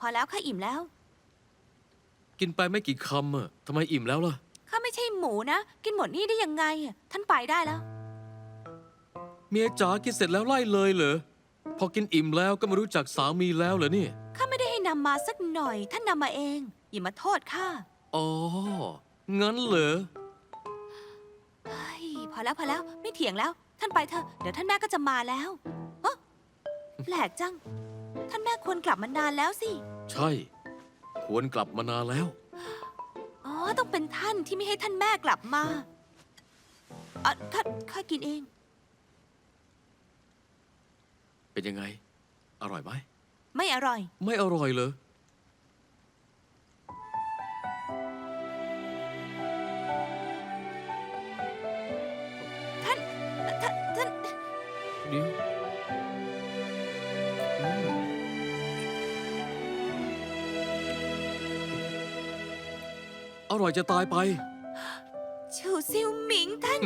พอแล้วข้าอิ่มแล้ว กินไปไม่กี่คำอะทำไมอิ่มแล้วล่ะ ข้าไม่ใช่หมูนะ กินหมดนี่ได้ยังไงอะท่านไปได้แล้ว เมียจ๋ากินเสร็จแล้วไล่เลยเหรอ พอกินอิ่มแล้วก็ไม่รู้จักสามีแล้วเหรอเนี่ย ข้าไม่ได้ให้นำมาสักหน่อย ท่านนำมาเอง อย่ามาโทษข้าอ๋อ งั้นเหรอ เฮ้ยพอแล้วพอแล้วไม่เถียงแล้ว ท่านไปเถอะเดี๋ยวท่านแม่ก็จะมาแล้วเอ้อแปลกจัง ท่านแม่ควรกลับมานานแล้วสิ ใช่ ควรกลับมานานแล้ว อ๋อ ต้องเป็นท่านที่ไม่ให้ท่านแม่กลับมาอะข้าข้ากินเอง เป็นยังไง อร่อยไหม ไม่อร่อย ไม่อร่อยเลย ท่านท่านท่าน เดี๋ยว อร่อยจะตายไปชูซิวหมิงท่าน